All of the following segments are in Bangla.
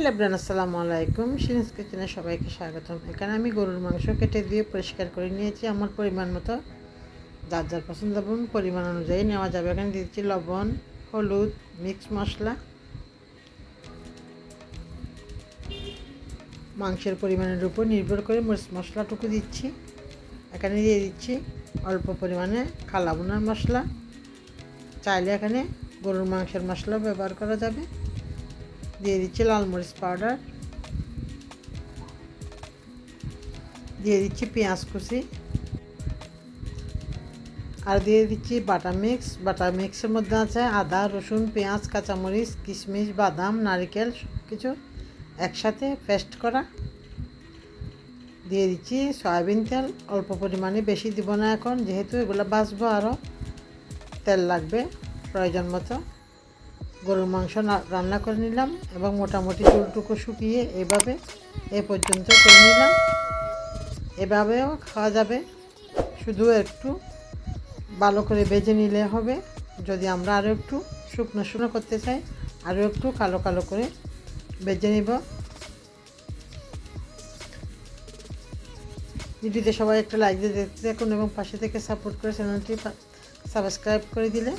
হ্যালো ব্রান আসসালামু আলাইকুম। সিরিজ কিচেনে সবাইকে স্বাগতম। এখানে আমি গরুর মাংস কেটে দিয়ে পরিষ্কার করে নিয়েছি। আমার পরিমাণ মতো যার যার পছন্দ এবং পরিমাণ অনুযায়ী নেওয়া যাবে। এখানে দিচ্ছি লবণ, হলুদ, মিক্স মশলা। মাংসের পরিমাণের উপর নির্ভর করে মরিচ মশলাটুকু দিচ্ছি। এখানে দিয়ে দিচ্ছি অল্প পরিমাণে কালাবুনার মশলা। চাইলে এখানে গরুর মাংসের মশলা ব্যবহার করা যাবে। দিয়ে দিচ্ছি লাল মরিচ পাউডার। দিয়ে দিচ্ছি পেঁয়াজ কুচি। আর দিয়ে দিচ্ছি বাটার মিক্স। বাটার মিক্সের মধ্যে আছে আদা, রসুন, পেঁয়াজ, কাঁচামরিচ, কিশমিশ, বাদাম, নারিকেল কিছু একসাথে পেস্ট করা। দিয়ে দিচ্ছি সয়াবিন তেল। অল্প পরিমাণে বেশি দিব না এখন, যেহেতু এগুলো বাছবো আরও তেল লাগবে প্রয়োজন মতো। গরুর মাংস রান্না করে নিলাম এবং মোটামুটি চুলটুকু শুকিয়ে এভাবে এ পর্যন্ত করে নিলাম। এভাবেও খাওয়া যাবে। শুধু একটু ভালো করে বেজে নিলে হবে। যদি আমরা আরও একটু শুকনো শুকনো করতে চাই আরও একটু কালো কালো করে ভেজে নিব। ভিডিওতে সবাই একটা লাইক দিয়ে দেখতে থাকুন এবং পাশে থেকে সাপোর্ট করে চ্যানেলটি সাবস্ক্রাইব করে দিলে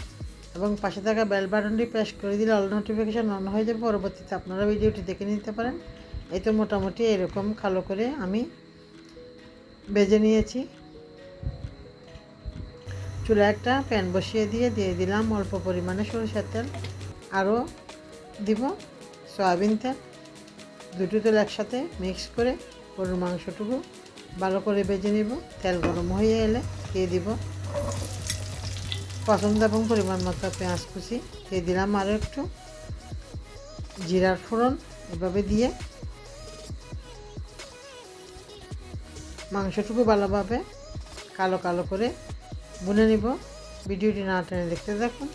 এবং পাশে থাকা বেল বাটনটি প্রেস করে দিলে অল নোটিফিকেশান অন হয়ে যাবে। পরবর্তীতে আপনারা ভিডিওটি দেখে নিতে পারেন। এই তো মোটামুটি এরকম কালো করে আমি বেজে নিয়েছি। চুলা একটা প্যান বসিয়ে দিয়ে দিয়ে দিলাম অল্প পরিমাণে সরিষার তেল। আরও দিব সয়াবিন তেল। দুটো তেল একসাথে মিক্স করে গরুর মাংসটুকু ভালো করে বেজে নিব। তেল গরম হয়ে এলে দিয়ে দিব। পছন্দ এবং পরিমাণ মতো পেঁয়াজ কুচি দিয়ে দিলাম আরও একটু। জিরার ফোড়ন এভাবে দিয়ে মাংসটুকু ভালোভাবে কালো কালো করে বুনে নিব। ভিডিওটি না টেনে দেখতে থাকুন।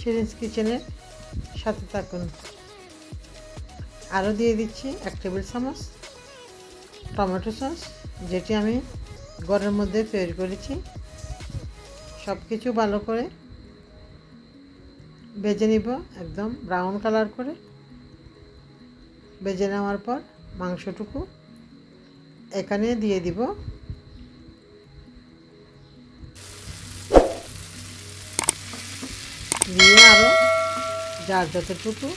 সিরিজ কিচেনের সাথে থাকুন। আরও দিয়ে দিচ্ছি এক টেবিল চামচ টমেটো সস, যেটি আমি ঘরের মধ্যে তৈরি করেছি। সব কিছু ভালো করে ভেজে নিব একদম ব্রাউন কালার করে। ভেজে নেওয়ার পর মাংসটুকু এখানে দিয়ে দিব। দিয়ে আরও যার যতটুকু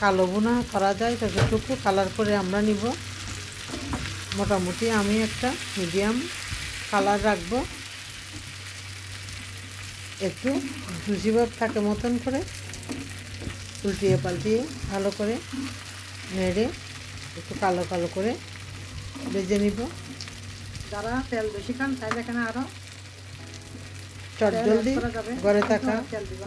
কালো বোনা করা যায় ততটুকু কালার করে আমরা নিব। মোটামুটি আমি একটা মিডিয়াম কালার রাখব একটু জুসিভাব থাকে মতন করে উল্টিয়ে পাল্টিয়ে ভালো করে নেড়ে একটু কালো কালো করে বেজে নিব যারা তেল বেশি খান তাহলে এখানে আরও চটজলদি। ঘরে থাকা।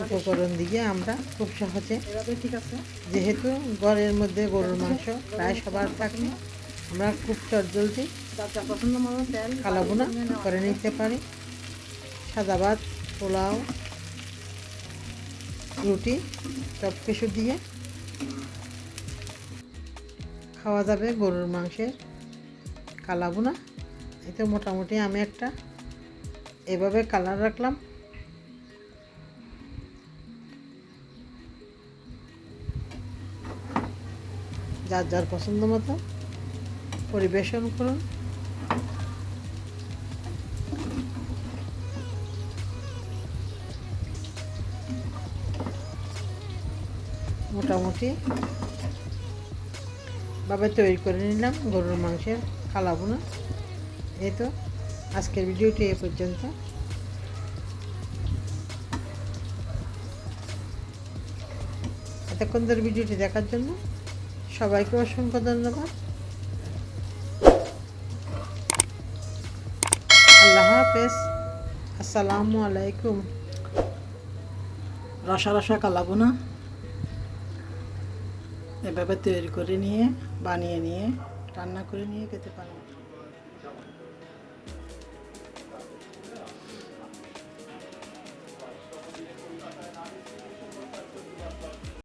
উপকরণ দিয়ে আমরা খুব সহজে ঠিক আছে যেহেতু ঘরের মধ্যে গরুর মাংস প্রায় সবার থাকে আমরা খুব চটজলদি যার যা পছন্দ মতো তেল কালাবোনা করে নিতে পারি। সাদা ভাত পোলাও রুটি সব কিছু দিয়ে। খাওয়া যাবে গরুর মাংসের কালাবোনা এতে মোটামুটি আমি একটা এভাবে কালার রাখলাম। যার যার পছন্দ মতো পরিবেশন করুন। মোটামুটি। ভাবে তৈরি করে নিলাম, গরুর মাংসের কালাবোনা। এই তো, আজকের ভিডিওটি এ পর্যন্ত। এতক্ষণ ধরে ভিডিওটি দেখার জন্য সবাইকে অসংখ্য ধন্যবাদ। আল্লাহ হাফেজ। আসসালামু আলাইকুম। রসা রসা কালাবোনা। এভাবে তৈরি করে নিয়ে বানিয়ে নিয়ে রান্না করে নিয়ে খেতে পারেন।